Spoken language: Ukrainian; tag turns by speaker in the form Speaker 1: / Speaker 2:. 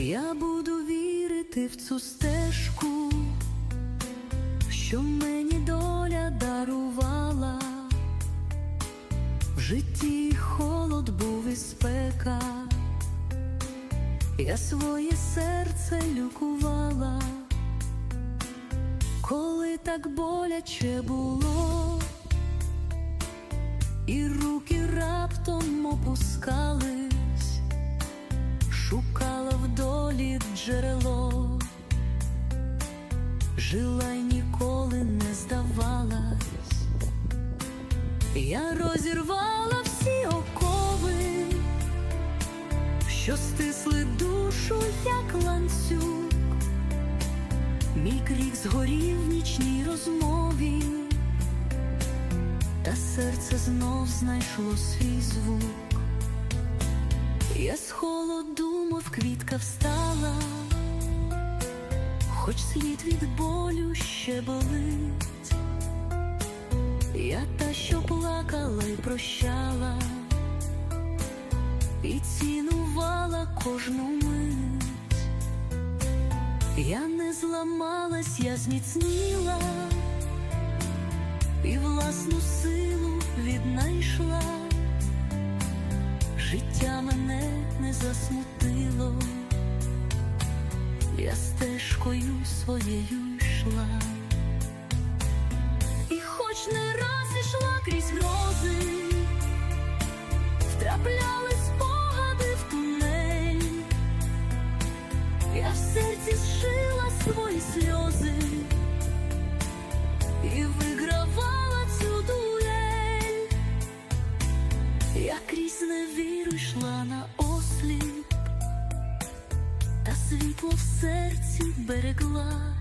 Speaker 1: Я буду вірити в цю стежку, що мені доля дарувала. В житті холод був і спека, я своє серце лікувала, коли так боляче було, і руки раптом опускались, шукала джерело, жила й ніколи не здавалась. Я розірвала всі окови, що стисли душу, як ланцюг. Мій крик згорів в нічній розмові, та серце знов знайшло свій звук. Я з холоду, мов квітка встала, хоч слід від болю ще болить. Я та, що плакала й прощала, і цінувала кожну мить. Я не зламалась, я зміцніла, і власну силу віднайшла. Життя мене не засмутило, я стежкою своєю йшла. І хоч не раз ішла крізь грози, втрапляли спогади в тунель, я в серці зшила свої сльози і вигравала цю дуель, я крізь невіру йшла на осліп, та світло в серці берегла.